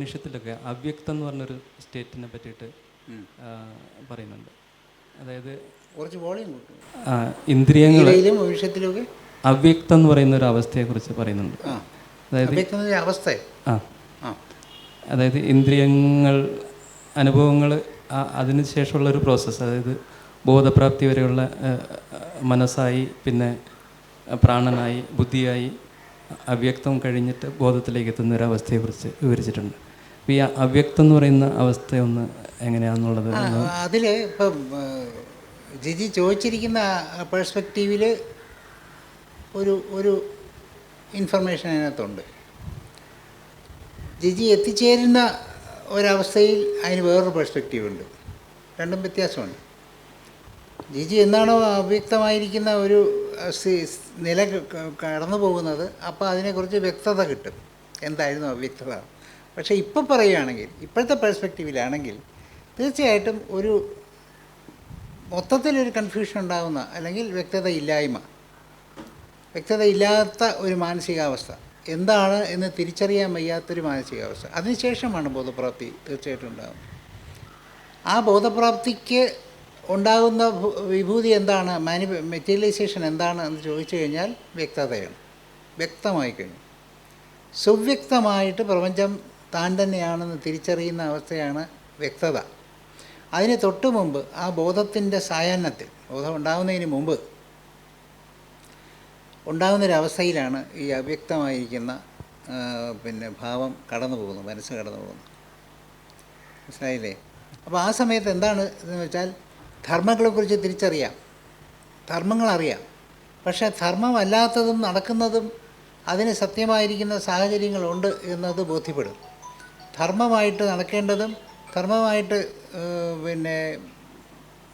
ഉപനിഷത്തിലൊക്കെ അവ്യക്തം എന്ന് പറഞ്ഞൊരു സ്റ്റേറ്റിനെ പറ്റിയിട്ട് പറയുന്നുണ്ട്. അതായത് കുറച്ച് വോളിയം ഇന്ദ്രിയങ്ങൾ ഗീതയിലും ഭവിഷ്യത്തിലുമൊക്കെ അവ്യക്തം എന്ന് പറയുന്ന ഒരു അവസ്ഥയെ അവസ്ഥയെക്കുറിച്ച് പറയുന്നുണ്ട്. അതായത് അവസ്ഥ. ആ. അതായത് ഇന്ദ്രിയങ്ങൾ അനുഭവങ്ങൾ അതിന് ശേഷമുള്ള ഒരു പ്രോസസ്സ്. അതായത് ബോധപ്രാപ്തി വരെയുള്ള മനസ്സായി പിന്നെ പ്രാണനായി ബുദ്ധിയായി അവ്യക്തം കഴിഞ്ഞിട്ട് ബോധത്തിലേക്ക് എത്തുന്ന ഒരു അവസ്ഥയെക്കുറിച്ച് വിവരിച്ചിട്ടുണ്ട്. അപ്പോൾ ഈ അവ്യക്തം എന്ന് പറയുന്ന അവസ്ഥ ഒന്ന് എങ്ങനെയാണെന്നുള്ളത് അതിൽ ഇപ്പം ജിജി ചോദിച്ചിരിക്കുന്ന പേഴ്സ്പെക്റ്റീവിൽ ഒരു ഒരു ഇൻഫർമേഷൻ അതിനകത്തുണ്ട്. ജിജി എത്തിച്ചേരുന്ന ഒരവസ്ഥയിൽ അതിന് വേറൊരു പെർസ്പെക്റ്റീവ് ഉണ്ട്. രണ്ടും വ്യത്യാസമുണ്ട്. ജിജി എന്നാണോ അവ്യക്തമായിരിക്കുന്ന ഒരു നില കടന്നു പോകുന്നത് അപ്പോൾ അതിനെക്കുറിച്ച് വ്യക്തത കിട്ടും. എന്തായിരുന്നു അവ്യക്തത? പക്ഷേ ഇപ്പം പറയുകയാണെങ്കിൽ ഇപ്പോഴത്തെ പെർസ്പെക്റ്റീവിലാണെങ്കിൽ തീർച്ചയായിട്ടും ഒരു മൊത്തത്തിലൊരു കൺഫ്യൂഷൻ ഉണ്ടാകുന്ന അല്ലെങ്കിൽ വ്യക്തത ഇല്ലായ്മ വ്യക്തത ഇല്ലാത്ത ഒരു മാനസികാവസ്ഥ എന്താണ് എന്ന് തിരിച്ചറിയാൻ വയ്യാത്തൊരു മാനസികാവസ്ഥ അതിനുശേഷമാണ് ബോധപ്രാപ്തി തീർച്ചയായിട്ടും ഉണ്ടാകുന്നത്. ആ ബോധപ്രാപ്തിക്ക് ഉണ്ടാകുന്ന വിഭൂതി എന്താണ് മാനി മെറ്റീരിയലൈസേഷൻ എന്താണ് എന്ന് ചോദിച്ചു കഴിഞ്ഞാൽ വ്യക്തതയാണ് വ്യക്തമായി കഴിഞ്ഞു. സുവ്യക്തമായിട്ട് പ്രപഞ്ചം താൻ തന്നെയാണെന്ന് തിരിച്ചറിയുന്ന അവസ്ഥയാണ് വ്യക്തത. അതിന് തൊട്ടു മുമ്പ് ആ ബോധത്തിന്റെ സായാഹ്നത്തിൽ ബോധം ഉണ്ടാകുന്നതിന് മുമ്പ് ഉണ്ടാകുന്നൊരവസ്ഥയിലാണ് ഈ അവ്യക്തമായിരിക്കുന്ന പിന്നെ ഭാവം കടന്നു പോകുന്നത് മനസ്സ് കടന്നു പോകുന്നത്. മനസ്സിലായില്ലേ? അപ്പോൾ ആ സമയത്ത് എന്താണ് എന്ന് വെച്ചാൽ ധർമ്മങ്ങളെക്കുറിച്ച് തിരിച്ചറിയാം. ധർമ്മങ്ങളറിയാം. പക്ഷേ ധർമ്മമല്ലാത്തതും നടക്കുന്നതും അതിന് സത്യമായിരിക്കുന്ന സാഹചര്യങ്ങളുണ്ട് എന്നത് ബോധ്യപ്പെടും. ധർമ്മമായിട്ട് നടക്കേണ്ടതും ധർമ്മമായിട്ട് പിന്നെ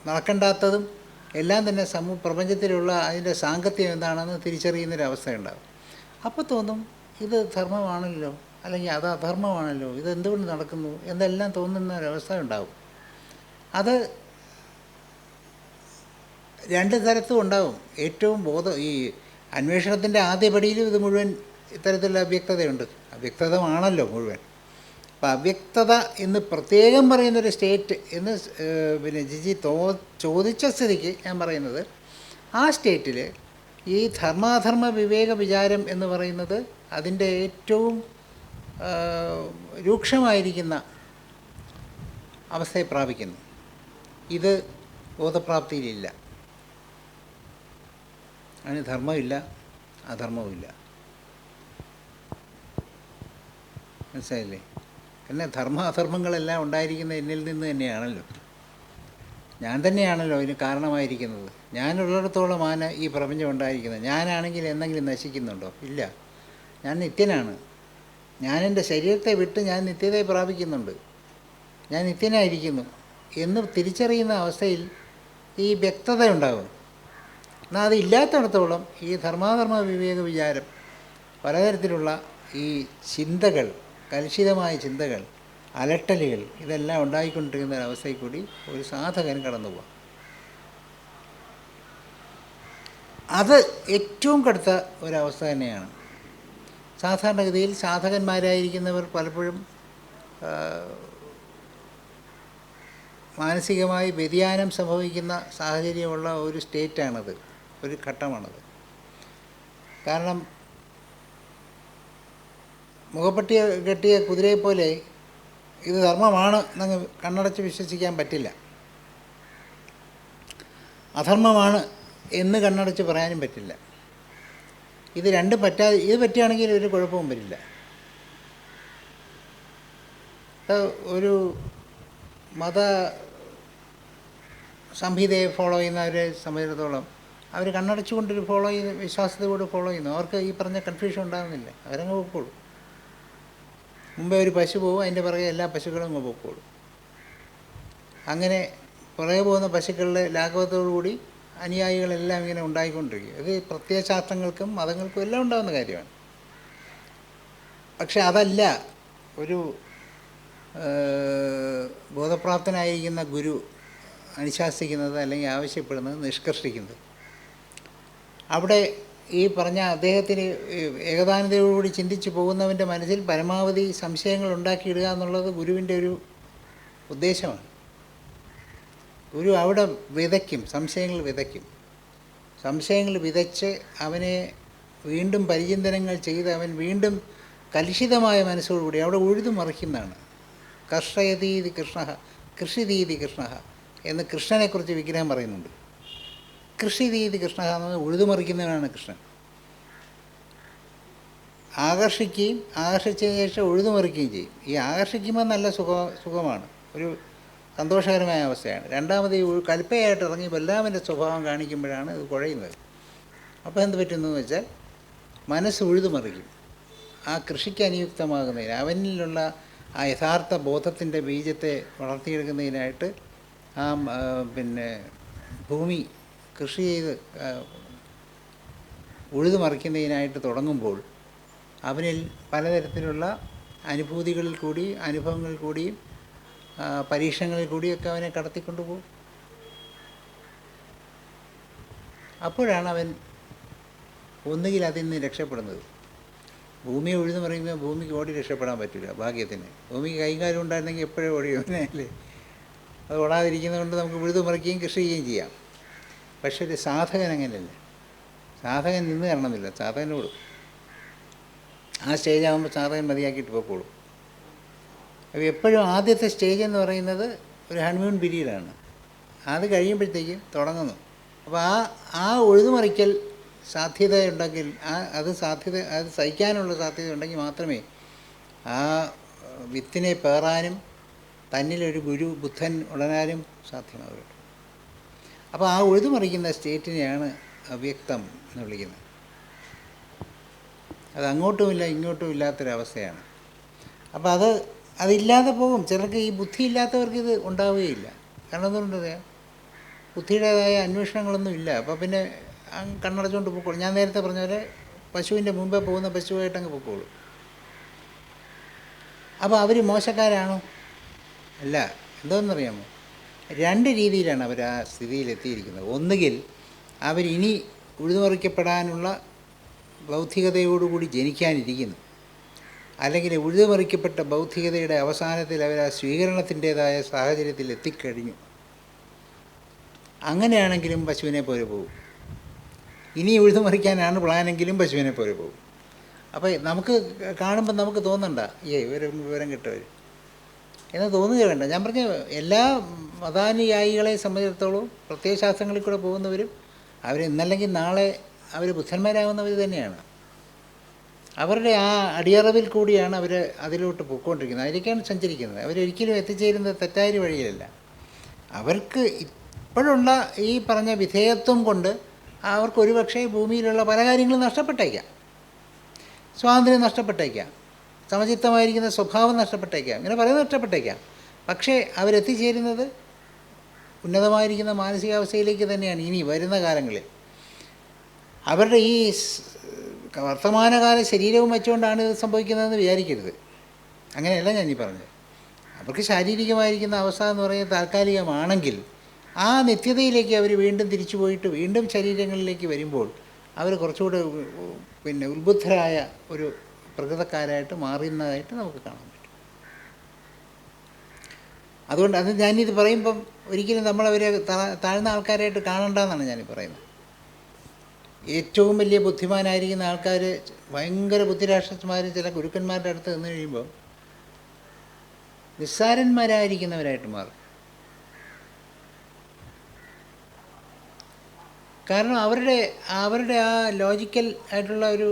നടക്കണ്ടാത്തതും എല്ലാം തന്നെ സമൂ പ്രപഞ്ചത്തിലുള്ള അതിന്റെ സാങ്കത്യം എന്താണെന്ന് തിരിച്ചറിയുന്നൊരവസ്ഥയുണ്ടാകും. അപ്പോൾ തോന്നും ഇത് ധർമ്മമാണല്ലോ അല്ലെങ്കിൽ അത് അധർമ്മമാണല്ലോ ഇത് എന്തുകൊണ്ട് നടക്കുന്നു എന്നെല്ലാം തോന്നുന്ന ഒരവസ്ഥ ഉണ്ടാകും അത് രണ്ട് തരത്തും ഉണ്ടാകും. ഏറ്റവും ബോധം ഈ അന്വേഷണത്തിന്റെ ആദ്യപടിയിലും ഇത് മുഴുവൻ ഇത്തരത്തിലുള്ള അവ്യക്തതയുണ്ട്. അവ്യക്തതമാണല്ലോ മുഴുവൻ. അപ്പം അവ്യക്തത എന്ന് പ്രത്യേകം പറയുന്നൊരു സ്റ്റേറ്റ് എന്ന് പിന്നെ ജിജി തോ ചോദിച്ച സ്ഥിതിക്ക് ഞാൻ പറയുന്നത് ആ സ്റ്റേറ്റിൽ ഈ ധർമാധർമ്മ വിവേക വിചാരം എന്ന് പറയുന്നത് അതിന്റെ ഏറ്റവും രൂക്ഷമായിരിക്കുന്ന അവസ്ഥയെ പ്രാപിക്കുന്നു. ഇത് ബോധപ്രാപ്തിയിലില്ല. അതിന് ധർമ്മമില്ല അധർമ്മവുമില്ല. മനസ്സിലായില്ലേ? എന്നെ ധർമ്മ അധർമ്മങ്ങളെല്ലാം ഉണ്ടായിരിക്കുന്ന എന്നിൽ നിന്ന് തന്നെയാണല്ലോ. ഞാൻ തന്നെയാണല്ലോ ഇതിന് കാരണമായിരിക്കുന്നത്. ഞാനുള്ളിടത്തോളമാണ് ഈ പ്രപഞ്ചം ഉണ്ടായിരിക്കുന്നത്. ഞാനാണെങ്കിൽ എന്തെങ്കിലും നശിക്കുന്നുണ്ടോ? ഇല്ല. ഞാൻ നിത്യനാണ്. ഞാൻ എന്റെ ശരീരത്തെ വിട്ട് ഞാൻ നിത്യതയെ പ്രാപിക്കുന്നുണ്ട്. ഞാൻ നിത്യനായിരിക്കുന്നു. എന്ന് തിരിച്ചറിയുന്ന അവസ്ഥയിൽ ഈ വ്യക്തത ഉണ്ടാകും എന്നാൽ അത് ഇല്ലാത്തിടത്തോളം ഈ ധർമാധർമ്മ വിവേക വിചാരം പലതരത്തിലുള്ള ഈ ചിന്തകൾ കലുഷിതമായ ചിന്തകൾ അലട്ടലുകൾ ഇതെല്ലാം ഉണ്ടായിക്കൊണ്ടിരിക്കുന്ന ഒരവസ്ഥയിൽ കൂടി ഒരു സാധകൻ കടന്നു പോകാം അത് ഏറ്റവും കടുത്ത ഒരവസ്ഥ തന്നെയാണ്. സാധാരണഗതിയിൽ സാധകന്മാരായിരിക്കുന്നവർ പലപ്പോഴും മാനസികമായി വ്യതിയാനം സംഭവിക്കുന്ന സാഹചര്യമുള്ള ഒരു സ്റ്റേറ്റാണത് ഒരു ഘട്ടമാണത്. കാരണം മുഖപ്പട്ടി കെട്ടിയ കുതിരയെ പോലെ ഇത് ധർമ്മമാണ് എന്നങ്ങ് കണ്ണടച്ച് വിശ്വസിക്കാൻ പറ്റില്ല. അധർമ്മമാണ് എന്ന് കണ്ണടച്ച് പറയാനും പറ്റില്ല. ഇത് രണ്ടും പറ്റാതെ ഇത് പറ്റുകയാണെങ്കിൽ ഒരു കുഴപ്പവും വരില്ല. ഒരു മത സംഹിതയെ ഫോളോ ചെയ്യുന്നവരെ സംബന്ധിച്ചിടത്തോളം അവർ കണ്ണടച്ചുകൊണ്ടൊരു ഫോളോ ചെയ്യുന്ന വിശ്വാസത്തോട് ഫോളോ ചെയ്യുന്നു. അവർക്ക് ഈ പറഞ്ഞ കൺഫ്യൂഷൻ ഉണ്ടാകുന്നില്ല അവരങ്ങ് പോയിക്കോളും മുമ്പേ ഒരു പശു പോകും അതിന്റെ പുറകെ എല്ലാ പശുക്കളും അങ്ങ് പോയിക്കോളും അങ്ങനെ പുറകെ പോകുന്ന പശുക്കളുടെ ലാഘവത്തോടുകൂടി അനുയായികളെല്ലാം ഇങ്ങനെ ഉണ്ടായിക്കൊണ്ടിരിക്കും. ഇത് പ്രത്യയശാസ്ത്രങ്ങൾക്കും മതങ്ങൾക്കും എല്ലാം ഉണ്ടാകുന്ന കാര്യമാണ്. പക്ഷെ അതല്ല ഒരു ബോധപ്രാപ്തനായിരിക്കുന്ന ഗുരു അനുശാസിക്കുന്നത് അല്ലെങ്കിൽ ആവശ്യപ്പെടുന്നത് നിഷ്കർഷിക്കുന്നത്. അവിടെ ഈ പറഞ്ഞ അദ്ദേഹത്തിന് ഏകദാനതയോടുകൂടി ചിന്തിച്ചു പോകുന്നവന്റെ മനസ്സിൽ പരമാവധി സംശയങ്ങൾ ഉണ്ടാക്കിയിടുക എന്നുള്ളത് ഗുരുവിന്റെ ഒരു ഉദ്ദേശമാണ്. ഗുരു അവിടെ വിതയ്ക്കും സംശയങ്ങൾ വിതയ്ക്കും. സംശയങ്ങൾ വിതച്ച് അവനെ വീണ്ടും പരിചിന്തനങ്ങൾ ചെയ്ത് അവൻ വീണ്ടും കലുഷിതമായ മനസ്സോടുകൂടി അവിടെ ഉഴുതു മറിക്കുന്നതാണ്. കർഷയതീതി കൃഷ്ണ കൃഷിതീതി കൃഷ്ണ എന്ന് കൃഷ്ണനെക്കുറിച്ച് വിഗ്രഹം പറയുന്നുണ്ട്. കൃഷിതീതി കൃഷ്ണ എന്നത് ഉഴുതുമറിക്കുന്നവനാണ് കൃഷ്ണൻ. ആകർഷിക്കുകയും ആകർഷിച്ചതിന് ശേഷം ഉഴുതുമറിക്കുകയും ചെയ്യും. ഈ ആകർഷിക്കുമ്പോൾ നല്ല സുഖ സുഖമാണ്. ഒരു സന്തോഷകരമായ അവസ്ഥയാണ്. രണ്ടാമത് ഈ കൽപ്പയായിട്ട് ഇറങ്ങി ബലരാമന്റെ സ്വഭാവം കാണിക്കുമ്പോഴാണ് ഇത് കുഴയുന്നത്. അപ്പോൾ എന്ത് പറ്റുന്നു വെച്ചാൽ മനസ്സ് ഉഴുതുമറിക്കും ആ കൃഷിക്ക് അനുയുക്തമാകുന്നതിന് അവനിലുള്ള ആ യഥാർത്ഥ ബോധത്തിന്റെ ബീജത്തെ വളർത്തിയെടുക്കുന്നതിനായിട്ട് ആ, പിന്നെ ഭൂമി കൃഷി ചെയ്ത് ഉഴുതുമറിക്കുന്നതിനായിട്ട് തുടങ്ങുമ്പോൾ അവനിൽ പലതരത്തിലുള്ള അനുഭൂതികളിൽ കൂടി അനുഭവങ്ങളിൽ കൂടിയും പരീക്ഷണങ്ങളിൽ കൂടിയൊക്കെ അവനെ കടത്തിക്കൊണ്ടുപോകും അപ്പോഴാണ് അവൻ ഒന്നുകിൽ അതിൽ നിന്ന് രക്ഷപ്പെടുന്നത്. ഭൂമി ഉഴുതു പറയുമ്പോൾ ഭൂമിക്ക് ഓടി രക്ഷപ്പെടാൻ പറ്റില്ല ഭാഗ്യത്തിന്. ഭൂമിക്ക് കൈകാര്യം ഉണ്ടായിരുന്നെങ്കിൽ എപ്പോഴും ഓടിയോനെ അല്ലേ അത് ഓടാതിരിക്കുന്നത് കൊണ്ട് നമുക്ക് ഉഴുതു മറിക്കുകയും കൃഷി ചെയ്യുകയും ചെയ്യാം. പക്ഷേ ഒരു സാധകൻ അങ്ങനെയല്ല. സാധകൻ നിന്ന് കയറണമെന്നില്ല. സാധകന് ഓടും ആ സ്റ്റേജ് ആകുമ്പോൾ സാധകൻ മതിയാക്കിയിട്ട് പോയിക്കോളും അപ്പോൾ എപ്പോഴും ആദ്യത്തെ സ്റ്റേജ് എന്ന് പറയുന്നത് ഒരു ഹണിമൂൺ പീരീഡാണ്. അത് കഴിയുമ്പോഴത്തേക്കും തുടങ്ങുന്നു. അപ്പോൾ ആ ആ ഒഴുതുമറിക്കൽ സാധ്യത ഉണ്ടെങ്കിൽ ആ അത് സാധ്യത അത് സഹിക്കാനുള്ള സാധ്യത ഉണ്ടെങ്കിൽ മാത്രമേ ആ വിത്തിനെ പേറാനും തന്നിലൊരു ഗുരു ബുദ്ധൻ ഉടനാനും സാധ്യമാവുകയുള്ളൂ. അപ്പോൾ ആ ഉഴുതുമറിക്കുന്ന സ്റ്റേറ്റിനെയാണ് അവ്യക്തം എന്ന് വിളിക്കുന്നത്. അത് അങ്ങോട്ടുമില്ല ഇങ്ങോട്ടും ഇല്ലാത്തൊരവസ്ഥയാണ്. അപ്പോൾ അത് അതില്ലാതെ പോകും. ചിലർക്ക് ഈ ബുദ്ധി ഇല്ലാത്തവർക്ക് ഇത് ഉണ്ടാവുകയില്ല. കാരണം എന്തുകൊണ്ടറിയാം ബുദ്ധിയുടേതായ അന്വേഷണങ്ങളൊന്നും ഇല്ല. അപ്പോൾ പിന്നെ കണ്ണടച്ചുകൊണ്ട് പൊക്കോളും. ഞാൻ നേരത്തെ പറഞ്ഞ പോലെ പശുവിന്റെ മുമ്പേ പോകുന്ന പശുവായിട്ട് അങ്ങ് പൊക്കോളും. അപ്പോൾ അവർ മോശക്കാരാണോ? അല്ല. എന്തോന്നറിയാമോ? രണ്ട് രീതിയിലാണ് അവർ ആ സ്ഥിതിയിലെത്തിയിരിക്കുന്നത് ഒന്നുകിൽ അവരിനി ഉഴുതുമറിക്കപ്പെടാനുള്ള ബൗദ്ധികതയോടുകൂടി ജനിക്കാനിരിക്കുന്നു. അല്ലെങ്കിൽ ഉഴുതുമറിക്കപ്പെട്ട ബൗദ്ധികതയുടെ അവസാനത്തിൽ അവർ ആ സ്വീകരണത്തിന്റേതായ സാഹചര്യത്തിൽ എത്തിക്കഴിഞ്ഞു. അങ്ങനെയാണെങ്കിലും പശുവിനെ പോലെ പോകും ഇനി ഉഴുതുമറിക്കാനാണ് പ്ലാനെങ്കിലും പശുവിനെ പോലെ പോകും അപ്പോൾ നമുക്ക് കാണുമ്പോൾ നമുക്ക് തോന്നണ്ട ഏ ഇവരും വിവരം കിട്ടവർ എന്ന് തോന്നുക വേണ്ട. ഞാൻ പറഞ്ഞ എല്ലാ മതാനുയായികളെ സംബന്ധിച്ചിടത്തോളം പ്രത്യയശാസ്ത്രങ്ങളിൽ കൂടെ പോകുന്നവരും അവർ ഇന്നല്ലെങ്കിൽ നാളെ അവർ ബുദ്ധന്മാരാകുന്നവർ തന്നെയാണ്. അവരുടെ ആ അടിയറവിൽ കൂടിയാണ് അവർ അതിലോട്ട് പോയിക്കൊണ്ടിരിക്കുന്നത്. അതിലേക്കാണ് സഞ്ചരിക്കുന്നത്. അവരൊരിക്കലും എത്തിച്ചേരുന്നത് തെറ്റായ വഴിയിലല്ല. അവർക്ക് ഇപ്പോഴുള്ള ഈ പറഞ്ഞ വിധേയത്വം കൊണ്ട് അവർക്ക് ഒരുപക്ഷെ ഭൂമിയിലുള്ള പല കാര്യങ്ങളും നഷ്ടപ്പെട്ടേക്കാം. സ്വാതന്ത്ര്യം നഷ്ടപ്പെട്ടേക്കാം. സമചിത്തമായിരിക്കുന്ന സ്വഭാവം നഷ്ടപ്പെട്ടേക്കാം. ഇങ്ങനെ പറയുന്നത് നഷ്ടപ്പെട്ടേക്കാം. പക്ഷേ അവരെത്തിച്ചേരുന്നത് ഉന്നതമായിരിക്കുന്ന മാനസികാവസ്ഥയിലേക്ക് തന്നെയാണ് ഇനി വരുന്ന കാലങ്ങളിൽ. അവരുടെ ഈ വർത്തമാനകാല ശരീരവും വെച്ചുകൊണ്ടാണ് ഇത് സംഭവിക്കുന്നതെന്ന് വിചാരിക്കരുത്. അങ്ങനെയല്ല ഞാൻ ഈ പറഞ്ഞത്. അവർക്ക് ശാരീരികമായിരിക്കുന്ന അവസ്ഥ എന്ന് പറയുന്നത് താൽക്കാലികമാണെങ്കിൽ ആ നിത്യതയിലേക്ക് അവർ വീണ്ടും തിരിച്ചു പോയിട്ട് വീണ്ടും ശരീരങ്ങളിലേക്ക് വരുമ്പോൾ അവർ കുറച്ചുകൂടെ പിന്നെ ഉത്ബുദ്ധരായ ഒരു പ്രകൃതക്കാരായിട്ട് മാറുന്നതായിട്ട് നമുക്ക് കാണാൻ പറ്റും. അതുകൊണ്ട് അത് ഞാനിത് പറയുമ്പം ഒരിക്കലും നമ്മളവരെ താഴ്ന്ന ആൾക്കാരായിട്ട് കാണണ്ടെന്നാണ് ഞാൻ പറയുന്നത്. ഏറ്റവും വലിയ ബുദ്ധിമാനായിരിക്കുന്ന ആൾക്കാർ ഭയങ്കര ബുദ്ധിരാക്ഷസന്മാരും ചില ഗുരുക്കന്മാരുടെ അടുത്ത് നിന്ന് കഴിയുമ്പോൾ നിസ്സാരന്മാരായിരിക്കുന്നവരായിട്ട് മാറും. കാരണം അവരുടെ അവരുടെ ആ ലോജിക്കൽ ആയിട്ടുള്ള ഒരു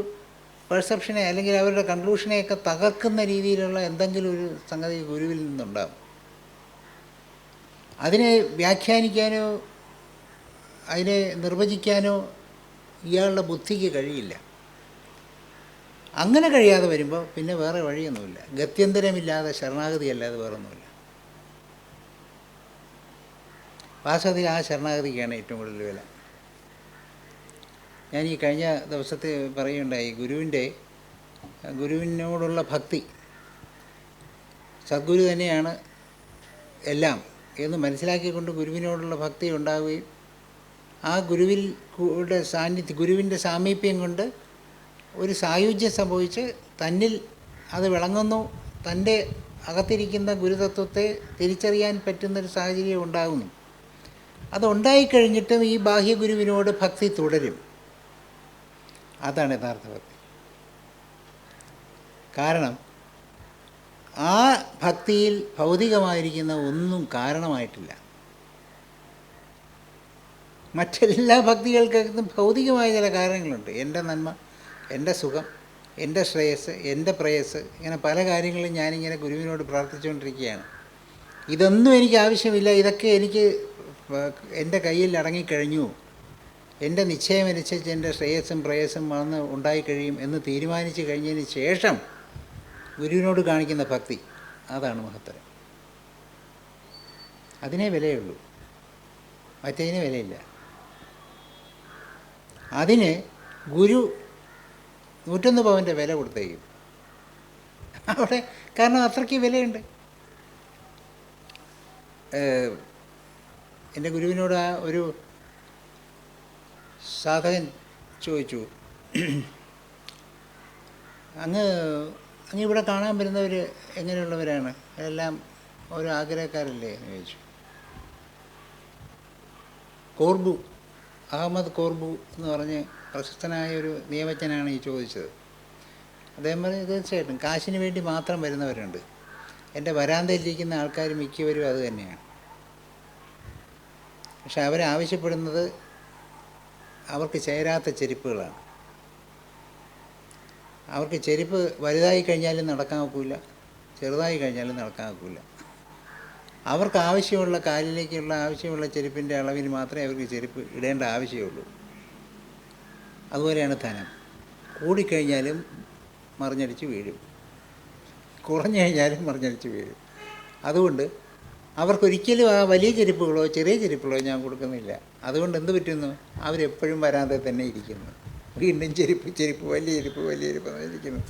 പെർസെപ്ഷനെ അല്ലെങ്കിൽ അവരുടെ കൺക്ലൂഷനെയൊക്കെ തകർക്കുന്ന രീതിയിലുള്ള എന്തെങ്കിലും ഒരു സംഗതി ഗുരുവിൽ നിന്നുണ്ടാകും അതിനെ വ്യാഖ്യാനിക്കാനോ അതിനെ നിർവചിക്കാനോ ഇയാളുടെ ബുദ്ധിക്ക് കഴിയില്ല. അങ്ങനെ കഴിയാതെ വരുമ്പോൾ പിന്നെ വേറെ വഴിയൊന്നുമില്ല. ഗത്യന്തരമില്ലാതെ ശരണാഗതി അല്ലാതെ വേറെ ഒന്നുമില്ല വാസ്തവത്തിൽ ആ ശരണാഗതിക്കാണ് ഏറ്റവും കൂടുതൽ വില. ഞാൻ ഈ കഴിഞ്ഞ ദിവസത്തെ പറയുണ്ടായി ഗുരുവിന്റെ ഗുരുവിനോടുള്ള ഭക്തി സദ്ഗുരു തന്നെയാണ് എല്ലാം എന്ന് മനസ്സിലാക്കിക്കൊണ്ട് ഗുരുവിനോടുള്ള ഭക്തി ഉണ്ടാവുകയും ആ ഗുരുവിൽ കൂടെ സാന്നിധ്യം ഗുരുവിന്റെ സാമീപ്യം കൊണ്ട് ഒരു സായുജ്യം സംഭവിച്ച് തന്നിൽ അത് വിളങ്ങുന്നു. തന്റെ അകത്തിരിക്കുന്ന ഗുരുതത്വത്തെ തിരിച്ചറിയാൻ പറ്റുന്നൊരു സാഹചര്യം ഉണ്ടാകുന്നു. അതുണ്ടായിക്കഴിഞ്ഞിട്ടും ഈ ബാഹ്യഗുരുവിനോട് ഭക്തി തുടരും. അതാണ് യഥാർത്ഥ ഭക്തി. കാരണം ആ ഭക്തിയിൽ ഭൗതികമായിരിക്കുന്ന ഒന്നും കാരണമായിട്ടില്ല. മറ്റെല്ലാ ഭക്തികൾക്കകത്തും ഭൗതികമായ ചില കാരണങ്ങളുണ്ട്. എന്റെ നന്മ എന്റെ സുഖം എന്റെ ശ്രേയസ് എന്റെ പ്രേയസ് ഇങ്ങനെ പല കാര്യങ്ങളും ഞാനിങ്ങനെ ഗുരുവിനോട് പ്രാർത്ഥിച്ചുകൊണ്ടിരിക്കുകയാണ്. ഇതൊന്നും എനിക്ക് ആവശ്യമില്ല. ഇതൊക്കെ എനിക്ക് എന്റെ കയ്യിൽ അടങ്ങിക്കഴിഞ്ഞു. എന്റെ നിശ്ചയമനുസരിച്ച് എന്റെ ശ്രേയസ്സും പ്രേയസ്സും വന്ന് ഉണ്ടായിക്കഴിയും എന്ന് തീരുമാനിച്ചു കഴിഞ്ഞതിന് ശേഷം ഗുരുവിനോട് കാണിക്കുന്ന ഭക്തി അതാണ് മഹത്തരം. അതിനേ വിലയുള്ളൂ. മറ്റേതിന് വിലയില്ല. അതിന് ഗുരു നൂറ്റൊന്ന് പവന്റെ വില കൊടുത്തേക്കും. അവിടെ കാരണം അത്രയ്ക്ക് വിലയുണ്ട്. എന്റെ ഗുരുവിനോട് ആ ഒരു സാധകൻ ചോദിച്ചു. അങ്ങ് അങ്ങ് ഇവിടെ കാണാൻ വരുന്നവർ എങ്ങനെയുള്ളവരാണ്? എല്ലാം ഒരു ആഗ്രഹക്കാരല്ലേ എന്ന് ചോദിച്ചു. കോർബു അഹമ്മദ് കോർബു എന്ന് പറഞ്ഞ് പ്രശസ്തനായ ഒരു നിയമജ്ഞനാണ് ഈ ചോദിച്ചത്. അദ്ദേഹം പറഞ്ഞു തീർച്ചയായിട്ടും കാശിന് വേണ്ടി മാത്രം വരുന്നവരുണ്ട്. എന്റെ വരാന്തയിലിരിക്കുന്ന ആൾക്കാർ മിക്കവരും അത് തന്നെയാണ്. പക്ഷെ അവരാവശ്യപ്പെടുന്നത് അവർക്ക് ചേരാത്ത ചെരുപ്പുകളാണ്. അവർക്ക് ചെരുപ്പ് വലുതായി കഴിഞ്ഞാലും നടക്കാൻ ഒക്കില്ല ചെറുതായി കഴിഞ്ഞാലും നടക്കാൻ ഒക്കില്ല. അവർക്ക് ആവശ്യമുള്ള കാലിലേക്കുള്ള ആവശ്യമുള്ള ചെരുപ്പിന്റെ അളവിൽ മാത്രമേ അവർക്ക് ചെരുപ്പ് ഇടേണ്ട ആവശ്യമുള്ളൂ. അതുപോലെയാണ് ധനം. കൂടിക്കഴിഞ്ഞാലും മറിഞ്ഞടിച്ച് വീഴും. കുറഞ്ഞു കഴിഞ്ഞാലും മറിഞ്ഞടിച്ച് വീഴും. അതുകൊണ്ട് അവർക്കൊരിക്കലും ആ വലിയ ചെരുപ്പുകളോ ചെറിയ ചെരുപ്പുകളോ ഞാൻ കൊടുക്കുന്നില്ല. അതുകൊണ്ട് എന്ത് പറ്റുന്നു? അവരെപ്പോഴും വരാതെ തന്നെ ഇരിക്കുന്നു. വീണ്ടും ചെരുപ്പ് ചെരുപ്പ് വലിയ ചെരുപ്പ് വലിയ ചെരുപ്പ് ഇരിക്കുന്നു.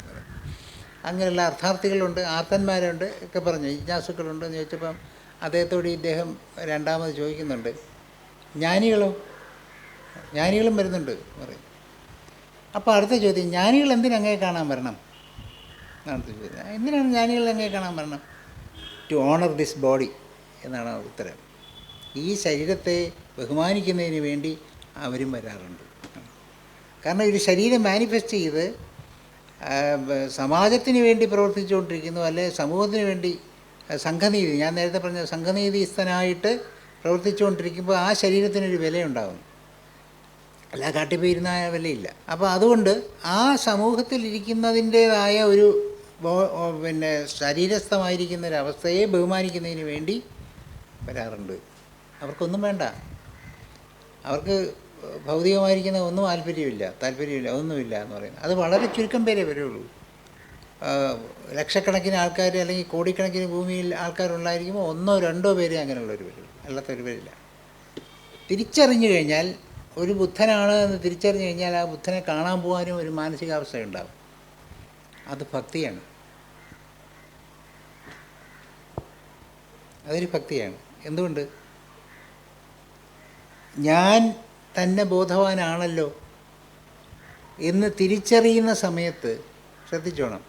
അങ്ങനെയുള്ള അർത്ഥാർത്ഥികളുണ്ട് ആർത്തന്മാരുണ്ട് ഒക്കെ പറഞ്ഞു. ജിജ്ഞാസുക്കളുണ്ട് എന്ന് ചോദിച്ചപ്പം അദ്ദേഹത്തോട് ഇദ്ദേഹം രണ്ടാമത് ചോദിക്കുന്നുണ്ട്. ജ്ഞാനികളോ? ജ്ഞാനികളും വരുന്നുണ്ട് പറയും. അപ്പോൾ അടുത്ത ചോദ്യം ജ്ഞാനികൾ എന്തിനങ്ങേ കാണാൻ വരണം? എന്നാണ് ചോദ്യം. എന്തിനാണ് ജ്ഞാനികൾ അങ്ങേ കാണാൻ വരണം? ടു ഓണർ ദിസ് ബോഡി എന്നാണ് ഉത്തരം. ഈ ശരീരത്തെ ബഹുമാനിക്കുന്നതിന് വേണ്ടി അവരും വരാറുണ്ട്. കാരണം ഒരു ശരീരം മാനിഫെസ്റ്റ് ചെയ്ത് സമാജത്തിന് വേണ്ടി പ്രവർത്തിച്ചുകൊണ്ടിരിക്കുന്നു അല്ലെ സമൂഹത്തിന് വേണ്ടി സംഘനീതി ഞാൻ നേരത്തെ പറഞ്ഞ സംഘനീതിസ്ഥനായിട്ട് പ്രവർത്തിച്ചുകൊണ്ടിരിക്കുമ്പോൾ ആ ശരീരത്തിനൊരു വിലയുണ്ടാകും അല്ല കാട്ടിപ്പോയിരുന്ന വിലയില്ല. അപ്പോൾ അതുകൊണ്ട് ആ സമൂഹത്തിൽ ഇരിക്കുന്നതിന്റേതായ ഒരു പിന്നെ ശരീരസ്ഥമായിരിക്കുന്ന ഒരു അവസ്ഥയെ ബഹുമാനിക്കുന്നതിന് വേണ്ടി വരാറുണ്ട്. അവർക്കൊന്നും വേണ്ട. അവർക്ക് ഭൗതികമായിരിക്കുന്ന ഒന്നും താല്പര്യമില്ല. താല്പര്യമില്ല ഒന്നുമില്ല എന്ന് പറയുന്നത്. അത് വളരെ ചുരുക്കം പേരേ വരുള്ളൂ. ലക്ഷക്കണക്കിന് ആൾക്കാർ അല്ലെങ്കിൽ കോടിക്കണക്കിന് ഭൂമിയിൽ ആൾക്കാരുണ്ടായിരിക്കുമ്പോൾ ഒന്നോ രണ്ടോ പേരെ അങ്ങനെയുള്ളവർ വരുള്ളൂ അല്ലാത്തവർ വരില്ല. തിരിച്ചറിഞ്ഞു കഴിഞ്ഞാൽ ഒരു ബുദ്ധനാണ് എന്ന് തിരിച്ചറിഞ്ഞു കഴിഞ്ഞാൽ ആ ബുദ്ധനെ കാണാൻ പോകാനും ഒരു മാനസികാവസ്ഥ ഉണ്ടാവും. അത് ഭക്തിയാണ്. അതൊരു ഭക്തിയാണ്. എന്തുകൊണ്ട്? ഞാൻ തന്നെ ബോധവാനാണല്ലോ എന്ന് തിരിച്ചറിയുന്ന സമയത്ത് ശ്രദ്ധിച്ചോണം.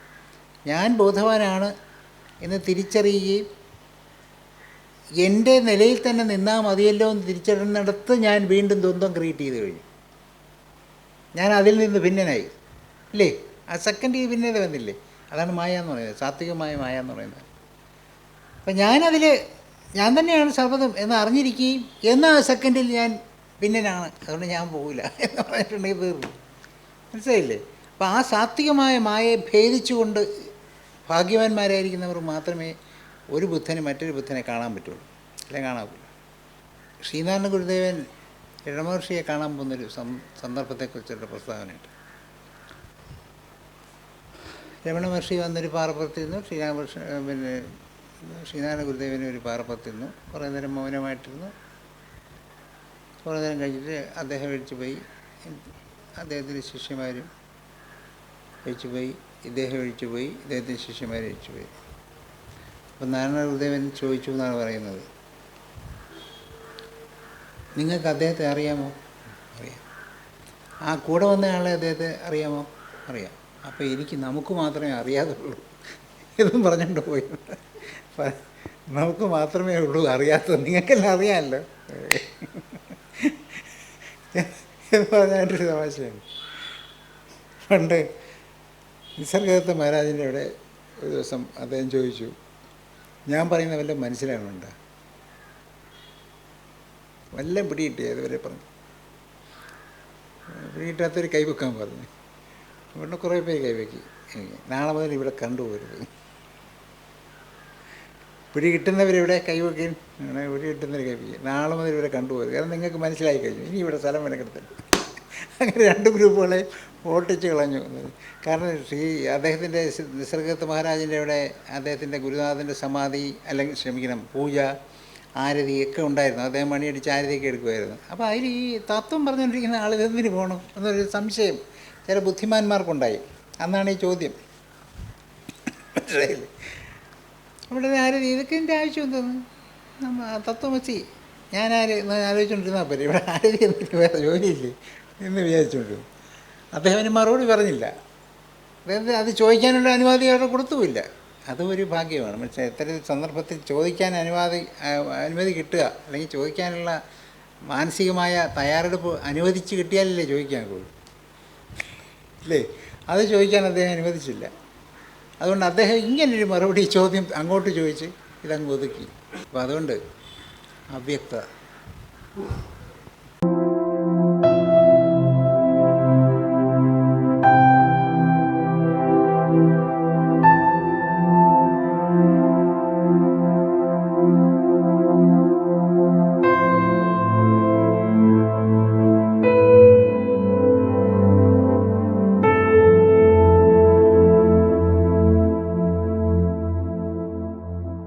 ഞാൻ ബോധവാനാണ് എന്ന് തിരിച്ചറിയുകയും എന്റെ നിലയിൽ തന്നെ നിന്നാൽ മതിയല്ലോ എന്ന് തിരിച്ചറിയുന്നിടത്ത് ഞാൻ വീണ്ടും ദ്വന്ദ്വം ക്രിയേറ്റ് ചെയ്ത് കഴിഞ്ഞു. ഞാൻ അതിൽ നിന്ന് ഭിന്നനായി. ഇല്ലേ? ആ സെക്കൻഡ് ഈ ഭിന്നത വന്നില്ലേ? അതാണ് മായ എന്ന് പറയുന്നത് സാത്വികമായ മായ എന്ന് പറയുന്നത്. അപ്പം ഞാനതിൽ ഞാൻ തന്നെയാണ് ശപഥം എന്ന് അറിഞ്ഞിരിക്കുകയും എന്ന സെക്കൻഡിൽ ഞാൻ പിന്നനാണ് അതുകൊണ്ട് ഞാൻ പോകില്ല എന്ന് പറഞ്ഞിട്ടുണ്ടെങ്കിൽ തീർന്നു മനസ്സിലായില്ലേ? അപ്പോൾ ആ സാത്വികമായ മായയെ ഭേദിച്ചുകൊണ്ട് ഭാഗ്യവാന്മാരായിരിക്കുന്നവർ മാത്രമേ ഒരു ബുദ്ധന് മറ്റൊരു ബുദ്ധനെ കാണാൻ പറ്റുള്ളൂ. അല്ലെങ്കിൽ കാണാവില്ല ശ്രീനാരായണ ഗുരുദേവൻ ഇഴമഹർഷിയെ കാണാൻ പോകുന്നൊരു സന്ദർഭത്തെക്കുറിച്ചുള്ള പ്രസ്താവനയുണ്ട്. രമണ മഹർഷി വന്നൊരു പാറപ്പുറത്തിരുന്നു ശ്രീരാമകൃഷ്ണ പിന്നെ ശ്രീനാരായണ ഗുരുദേവന് ഒരു പാറപ്പത്തിരുന്നു കുറേ നേരം മൗനമായിട്ടിരുന്നു. കുറേ നേരം കഴിഞ്ഞിട്ട് അദ്ദേഹം എഴിച്ചു പോയി. അദ്ദേഹത്തിന്റെ ശിഷ്യന്മാരും എഴിച്ചു പോയി. ഇദ്ദേഹം എഴിച്ചു പോയി. ഇദ്ദേഹത്തിന്റെ ശിഷ്യന്മാർ എഴിച്ചു പോയി. അപ്പം നാരായണ ഗുരുദേവൻ ചോദിച്ചു എന്നാണ് പറയുന്നത്. നിങ്ങൾക്ക് അദ്ദേഹത്തെ അറിയാമോ? അറിയാം. ആ കൂടെ വന്ന ആളെ അദ്ദേഹത്തെ അറിയാമോ? അറിയാം. അപ്പോൾ എനിക്ക് നമുക്ക് മാത്രമേ അറിയാതുള്ളൂ. എന്നും പറഞ്ഞുകൊണ്ട് പോയി. നമുക്ക് മാത്രമേ ഉള്ളൂ അറിയാത്തത് നിങ്ങൾക്കെല്ലാം അറിയാമല്ലോ. പറഞ്ഞായിട്ടൊരു തമാശയാണ്. പണ്ട് നിസർഗദത്ത മഹാരാജിന്റെ അവിടെ ഒരു ദിവസം അദ്ദേഹം ചോദിച്ചു ഞാൻ പറയുന്ന വല്ല മനസ്സിലാകുന്നുണ്ട് വല്ല പിടികിട്ടി അതുവരെ പറഞ്ഞു. പിടികിട്ടാത്തൊരു കൈവെക്കാൻ പറഞ്ഞു. ഇവിടെ കുറേ പേര് കൈവെക്കി. നാളെ മുതൽ ഇവിടെ കണ്ടുപോകരുത്. പിടി കിട്ടുന്നവരിവിടെ കൈവയ്ക്കും പിടി കിട്ടുന്നവർ കൈവയ്ക്കും നാളെ മുതൽ ഇവിടെ കണ്ടുപോകരുത് കാരണം നിങ്ങൾക്ക് മനസ്സിലായി കഴിഞ്ഞു. ഇനി ഇവിടെ സ്ഥലം വിലക്കെടുത്തില്ല അങ്ങനെ രണ്ട് ഗ്രൂപ്പുകളെ ഓട്ടിച്ച് കളഞ്ഞു. കാരണം ശ്രീ അദ്ദേഹത്തിന്റെ നിസർഗത്ത് മഹാരാജിന്റെ അവിടെ അദ്ദേഹത്തിന്റെ ഗുരുനാഥന്റെ സമാധി അല്ലെങ്കിൽ ക്ഷമിക്കണം പൂജ ആരതി ഒക്കെ ഉണ്ടായിരുന്നു. അദ്ദേഹം മണിയടിച്ച് ആരതിയൊക്കെ എടുക്കുമായിരുന്നു. അപ്പോൾ അതിൽ ഈ തത്വം പറഞ്ഞുകൊണ്ടിരിക്കുന്ന ആൾ ഇതെന്തിന് പോകണം എന്നൊരു സംശയം ചില ബുദ്ധിമാന്മാർക്കുണ്ടായി. അന്നാണ് ഈ ചോദ്യം. മനസ്സിലായില്ലേ? അവിടെ ആരും ഇതൊക്കെ എന്റെ ആവശ്യം എന്തോന്ന് നമ്മ തത്വമസി എന്ന് ആലോചിച്ചുകൊണ്ടിരുന്നാൽ പോരെ. ഇവിടെ ആരും വേറെ ജോലിയില്ലേ? എന്ന് വിചാരിച്ചുകൊണ്ട് അദ്ദേഹം അതിന് മറുപടി പറഞ്ഞില്ല. അതായത് അത് ചോദിക്കാനുള്ള അനുവാദി അവിടെ കൊടുത്തുമില്ല. അതും ഒരു ഭാഗ്യമാണ്. പക്ഷേ ഇത്തരം സന്ദർഭത്തിൽ ചോദിക്കാൻ അനുവാദി അനുമതി കിട്ടുക അല്ലെങ്കിൽ ചോദിക്കാനുള്ള മാനസികമായ തയ്യാറെടുപ്പ് അനുവദിച്ച് കിട്ടിയാലല്ലേ ചോദിക്കാൻ കൂടുതൽ അല്ലേ അത് ചോദിക്കാൻ അദ്ദേഹം അനുവദിച്ചില്ല. അതുകൊണ്ട് അദ്ദേഹം ഇങ്ങനൊരു മറുപടി ചോദ്യം അങ്ങോട്ട് ചോദിച്ച് ഇതങ്ങ് ഒതുക്കി. അപ്പോൾ അതുകൊണ്ട് അവ്യക്ത